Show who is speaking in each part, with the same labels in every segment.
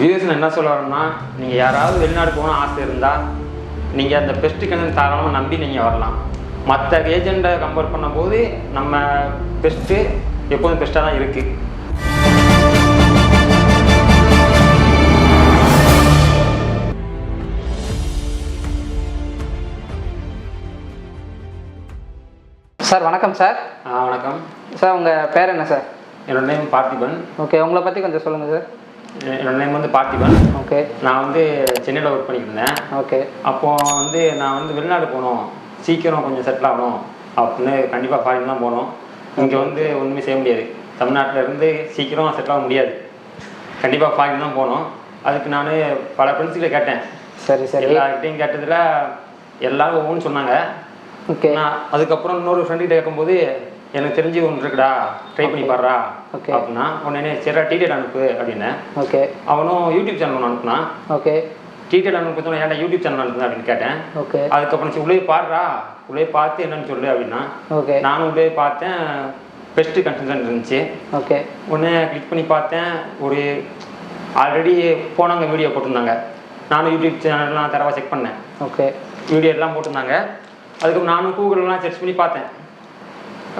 Speaker 1: Views என்ன சொல்ல வரோம்னா நீங்கள் யாராவது வெளிநாடு போகணும் ஆசை இருந்தால் நீங்கள் அந்த பெஸ்ட்டு கண்ணன் தாராளமாக நம்பி நீங்கள் வரலாம். மற்ற ஏஜெண்ட்டை கம்பேர் பண்ணும்போது நம்ம பெஸ்ட்டு எப்போதும் பெஸ்ட்டாக தான் இருக்குது
Speaker 2: சார் வணக்கம் சார்
Speaker 1: வணக்கம்.
Speaker 2: சார் உங்கள் பேர் என்ன சார்
Speaker 1: என்னோட நேம் பார்த்திபன்.
Speaker 2: ஓகே உங்களை பற்றி கொஞ்சம் சொல்லுங்கள் சார்
Speaker 1: என்னோட நேம் வந்து பார்த்திபன்.
Speaker 2: ஓகே
Speaker 1: நான் வந்து சென்னையில் ஒர்க் பண்ணிட்டு இருந்தேன்
Speaker 2: ஓகே
Speaker 1: அப்போ வந்து நான் வந்து வெளிநாடு போகணும் சீக்கிரம் கொஞ்சம் செட்டில் ஆகணும். அப்படின்னு கண்டிப்பாக ஃபாரின் தான் போகணும். இங்கே வந்து ஒன்றுமே செய்ய முடியாது. தமிழ்நாட்டில் இருந்து சீக்கிரம் செட்டில் ஆக முடியாது. கண்டிப்பாக ஃபாரின் தான் போகணும். அதுக்கு நான் பல ஃப்ரெண்ட்ஸ்கிட்ட கேட்டேன்.
Speaker 2: சரி சரி.
Speaker 1: எல்லார்கிட்டையும் கேட்டதில் எல்லாரும் ஒவ்வொன்று சொன்னாங்க.
Speaker 2: ஓகே
Speaker 1: நான் அதுக்கப்புறம் இன்னொரு ஃப்ரெண்டுகிட்ட கேட்கும்போது எனக்கு தெரிஞ்சு ஒன்று இருக்குடா ட்ரை பண்ணி பாடுறா
Speaker 2: Okay.
Speaker 1: அப்படின்னா உடனே சரிடா டீட்டெயில் அனுப்பு அப்படின்னேன்
Speaker 2: ஓகே
Speaker 1: அவனும் யூடியூப் சேனல் ஒன்று அனுப்புனான்
Speaker 2: ஓகே
Speaker 1: டீட்டெயில் அனுப்பி ஏன்டா யூடியூப் சேனல் அனுப்புனேன் அப்படின்னு கேட்டேன்.
Speaker 2: ஓகே
Speaker 1: அதுக்கப்புறம் சரி உள்ளே பாடுறா உள்ளே பார்த்து என்னன்னு சொல்லு அப்படின்னா
Speaker 2: ஓகே
Speaker 1: நானும் உள்ளே பார்த்தேன் பெஸ்ட்டு கன்சல்டன்ட் இருந்துச்சு.
Speaker 2: ஓகே
Speaker 1: உடனே கிளிக் பண்ணி பார்த்தேன் ஒரு ஆல்ரெடி போனவங்க வீடியோ போட்டிருந்தாங்க. நானும் யூடியூப் சேனல்லாம் தரவா செக் பண்ணேன்.
Speaker 2: ஓகே
Speaker 1: வீடியோ எல்லாம் போட்டிருந்தாங்க. அதுக்கப்புறம் நானும் கூகுள்லாம் சர்ச் பண்ணி பார்த்தேன்.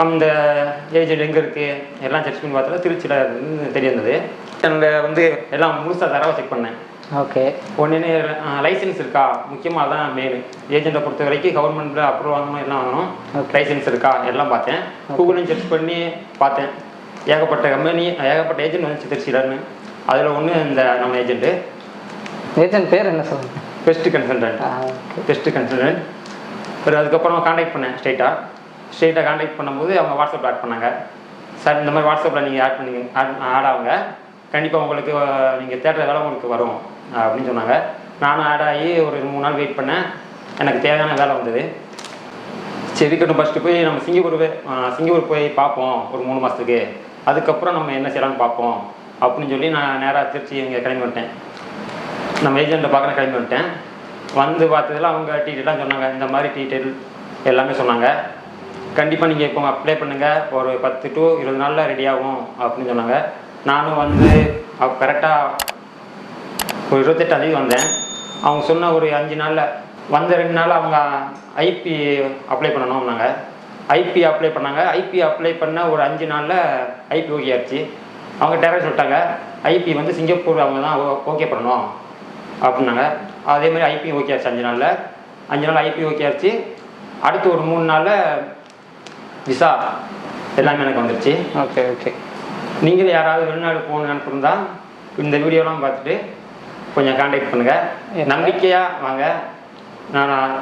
Speaker 1: அந்த ஏஜென்ட் எங்கே இருக்குது எல்லாம் சர்ச் பண்ணி பார்த்தா திருச்சியில் தெரிய வந்தது சேனலில் வந்து எல்லாம் முழுசாக தரவா செக் பண்ணேன்.
Speaker 2: ஓகே.
Speaker 1: உடனே லைசன்ஸ் இருக்கா? முக்கியமாக அதான் மெயின் ஏஜென்ட்டை பொறுத்த வரைக்கும் கவர்மெண்ட்டில் அப்ரூவல் வாங்கணும் எல்லாம் வாங்கணும். லைசன்ஸ் இருக்கா? எல்லாம் பார்த்தேன். கூகுளையும் சர்ச் பண்ணி பார்த்தேன். ஏகப்பட்ட கம்பெனி ஏகப்பட்ட ஏஜென்ட் வந்துச்சு திருச்சியிலன்னு. அதில் ஒன்று இந்த நம்ம ஏஜென்ட்டு
Speaker 2: ஏஜென்ட் பேர் என்ன சொல்லுங்கள்
Speaker 1: best consultant
Speaker 2: okay.
Speaker 1: Best consultant அப்புறம் அதுக்கப்புறம் காண்டாக்ட் பண்ணேன் ஸ்ட்ரைட்டாக ஸ்ட்ரெயிட்டாக காண்டாக்ட் பண்ணும்போது அவங்க வாட்ஸ்அப்பில் ஆட் பண்ணாங்க. சார் இந்த மாதிரி வாட்ஸ்அப்பில் நீங்கள் ஆட் பண்ணி ஆட் ஆட் ஆகுங்க. கண்டிப்பாக உங்களுக்கு நீங்கள் தேட்டர் வேலை உங்களுக்கு வரும் அப்படின்னு சொன்னாங்க. நானும் ஆட் ஆகி ஒரு மூணு நாள் வெயிட் பண்ணேன். எனக்கு தேவையான வேலை வந்தது. சரி இருக்கட்டும் ஃபஸ்ட்டு போய் நம்ம சிங்கப்பூர் சிங்கப்பூர் போய் பார்ப்போம் ஒரு மூணு மாதத்துக்கு அதுக்கப்புறம் நம்ம என்ன செய்யலாம்னு பார்ப்போம் அப்படின்னு சொல்லி நான் நேராக திருச்சி இங்கே கிளம்பி வந்துட்டேன். நம்ம ஏஜெண்ட்டை பார்க்குற கிளம்பி வந்துட்டேன். வந்து பார்த்ததில் அவங்க டீட்டெயிலாக சொன்னாங்க. இந்த மாதிரி டீட்டெயில் எல்லாமே சொன்னாங்க. கண்டிப்பாக நீங்கள் இப்போ அப்ளை பண்ணுங்கள் ஒரு பத்து டு இருபது நாளில் ரெடி ஆகும் அப்படின்னு சொன்னாங்க. நானும் வந்து கரெக்டாக ஒரு இருபத்தெட்டாந்தேதி வந்தேன். அவங்க சொன்ன ஒரு அஞ்சு நாளில் வந்த ரெண்டு நாள் அவங்க ஐபி அப்ளை பண்ணணும்னாங்க ஐபி அப்ளை பண்ணாங்க. ஐபி அப்ளை பண்ண ஒரு அஞ்சு நாளில் ஐபி ஓகே ஆச்சு அவங்க டேரக்ட் சொல்லிட்டாங்க ஐபி வந்து சிங்கப்பூர் அவங்க தான் ஓகே பண்ணணும் அப்படின்னாங்க. அதே மாதிரி ஐபி ஓகே ஆச்சு அஞ்சு நாளில். அஞ்சு நாள் ஐபி ஓகே ஆச்சு. அடுத்து ஒரு மூணு நாளில் விசா எல்லாமே எனக்கு வந்துருச்சு.
Speaker 2: ஓகே ஓகே
Speaker 1: நீங்கள் யாராவது வெளிநாடு போகணும்னு நினைப்பிருந்தா இந்த வீடியோலாம் பார்த்துட்டு கொஞ்சம் காண்டாக்ட் பண்ணுங்கள். நம்பிக்கையாக வாங்க.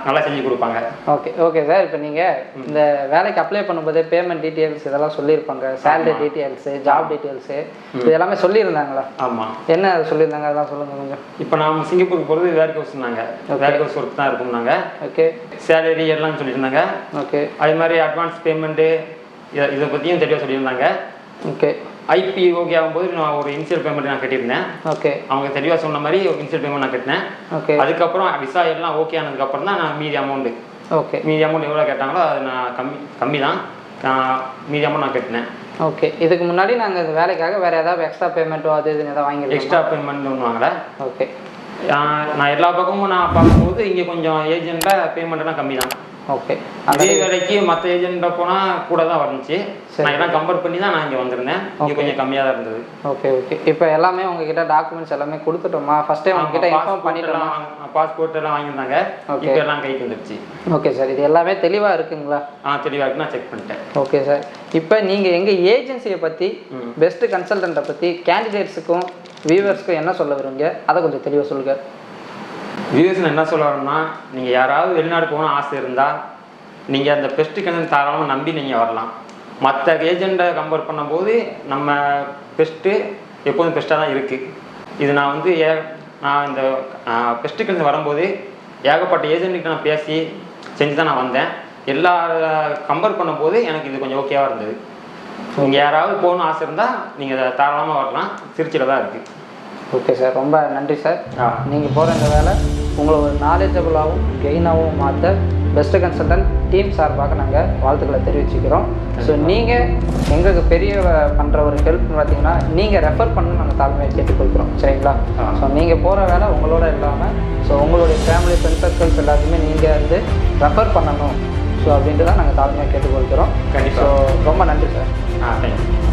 Speaker 1: நல்லா செஞ்சு கொடுப்பாங்க.
Speaker 2: ஓகே ஓகே சார் இப்போ நீங்கள் இந்த வேலைக்கு அப்ளை பண்ணும்போது பேமெண்ட் டீட்டெயில்ஸ் இதெல்லாம் சொல்லியிருப்பாங்க. சேலரி. டீட்டெயில்ஸு ஜாப் டீட்டெயில்ஸு இது எல்லாமே சொல்லியிருந்தாங்களா?
Speaker 1: ஆமாம்
Speaker 2: என்ன சொல்லியிருந்தாங்க? அதெல்லாம் சொல்லுங்கள் கொஞ்சம்.
Speaker 1: இப்போ நான் சிங்கப்பூருக்கு போகிறது வேர் ஹவுஸ் சொன்னாங்க
Speaker 2: Okay.
Speaker 1: வேர் ஹவுஸ் ஒர்க் தான் இருக்கும்னாங்க
Speaker 2: ஓகே
Speaker 1: சேலரி எல்லாம் சொல்லியிருந்தாங்க.
Speaker 2: ஓகே
Speaker 1: அதே மாதிரி அட்வான்ஸ் பேமெண்ட்டு இதை இதை பற்றியும் தெளிவாக சொல்லியிருந்தாங்க.
Speaker 2: ஓகே
Speaker 1: ஐபி ஓகே ஆகும்போது நான் ஒரு இனிஷியல் பேமெண்ட் நான் கட்டியிருந்தேன்.
Speaker 2: ஓகே
Speaker 1: அவங்க தெளிவாக சொன்ன மாதிரி ஒரு இனிஷியல் பேமெண்ட் நான் கட்டினேன்.
Speaker 2: ஓகே
Speaker 1: அதுக்கப்புறம் விசா எல்லாம் ஓகே ஆனதுக்கப்புறம் தான் நான் மீதி அமௌண்ட்டு
Speaker 2: ஓகே
Speaker 1: மீதி அமௌண்ட் எவ்வளோ கேட்டாங்களோ அது நான் கம்மி கம்மி தான். நான் மீதி அமௌண்ட் நான் கட்டினேன்.
Speaker 2: ஓகே இதுக்கு முன்னாடி நாங்கள் இந்த வேலைக்காக வேறு ஏதாவது எக்ஸ்ட்ரா பேமெண்ட்டோ அது இதுன்னு ஏதாவது வாங்கியிருக்கோம்
Speaker 1: எக்ஸ்ட்ரா பேமெண்ட் ஒன்று வாங்கலை.
Speaker 2: ஓகே
Speaker 1: நான் எல்லா பக்கமும் நான் பார்க்கும்போது இங்கே கொஞ்சம் ஏஜென்ட்டில் பேமெண்ட்லாம் கம்மி தான்
Speaker 2: ஓகே
Speaker 1: அதே வேலைக்கு மற்ற ஏஜென்ட்டை போனால் கூட தான் வந்துச்சு. நான் எல்லாம் கம்பேர் பண்ணி தான் நான் இங்கே வந்திருந்தேன். இங்கே. கொஞ்சம் கம்மியாக தான் இருந்தது.
Speaker 2: ஓகே ஓகே இப்போ எல்லாமே உங்ககிட்ட டாக்குமெண்ட்ஸ் எல்லாமே கொடுத்துட்டோமா? ஃபர்ஸ்ட் டைம் உங்ககிட்ட இன்ஃபார்ம் பண்ணிட்டோமா?
Speaker 1: பாஸ்போர்ட் எல்லாம் வாங்கியிருந்தாங்க. இப்போ எல்லாம் கைக்கு வந்துருச்சு.
Speaker 2: ஓகே சார் இது எல்லாமே தெளிவாக இருக்குங்களா?
Speaker 1: ஆ தெளிவாக இருக்கு. நான் செக் பண்ணிட்டேன்.
Speaker 2: ஓகே சார் இப்போ நீங்கள் எங்கள் ஏஜென்சியை பற்றி. பெஸ்ட் கன்சல்டண்ட்டை பற்றி கேண்டிடேட்ஸுக்கும் வியூவர்ஸ்க்கும் என்ன சொல்ல வருவீங்க அதை கொஞ்சம் தெளிவாக சொல்லுங்கள்
Speaker 1: வியூஸ் என்ன சொல்ல வரணும்னா நீங்கள் யாராவது வெளிநாடு போகணும் ஆசை இருந்தால் நீங்கள் அந்த பெஸ்ட்டு கண்ணன் தாராளமாக நம்பி நீங்கள் வரலாம். மற்ற ஏஜெண்ட்டை கம்பேர் பண்ணும்போது நம்ம பெஸ்ட்டு எப்போதும் பெஸ்ட்டாக தான் இருக்குது இது நான் வந்து ஏ நான் இந்த பெஸ்ட்டு கண்ணன் வரும்போது ஏகப்பட்ட ஏஜெண்ட்டுக்கு நான் பேசி செஞ்சு தான் நான் வந்தேன். எல்லா கம்பேர் பண்ணும்போது எனக்கு இது கொஞ்சம் ஓகேவாக இருந்தது. நீங்கள் யாராவது போகணும்னு ஆசை இருந்தால் நீங்கள் தாராளமாக வரலாம். திருச்சியில் தான் இருக்குது
Speaker 2: ஓகே சார் ரொம்ப நன்றி சார் நீங்கள் போகிற இந்த வேலை உங்களை ஒரு நாலேஜபிளாகவும் கெயினாகவும் மாற்ற பெஸ்ட் கன்சல்டன்ட் டீம் சார்பாக நாங்கள் வாழ்த்துக்களை தெரிவிச்சுக்கிறோம். ஸோ நீங்கள் எங்களுக்கு பெரிய பண்ணுற ஒரு ஹெல்ப்னு பார்த்தீங்கன்னா நீங்கள் ரெஃபர் பண்ணணும்னு நாங்கள் தாழ்மையை கேட்டுக்கொள்கிறோம். சரிங்களா. ஸோ நீங்கள் போகிற வேலை உங்களோட இல்லாமல் ஸோ உங்களுடைய ஃபேமிலி ஃப்ரெண்ட் சர்க்கிள்ஸ் எல்லாத்தையுமே நீங்கள் வந்து ரெஃபர் பண்ணணும். ஸோ அப்படின்ட்டு தான் நாங்கள் தாழ்மையாக கேட்டுக்கொள்கிறோம். ஸோ ரொம்ப நன்றி சார்
Speaker 1: ஆ தேங்க்யூ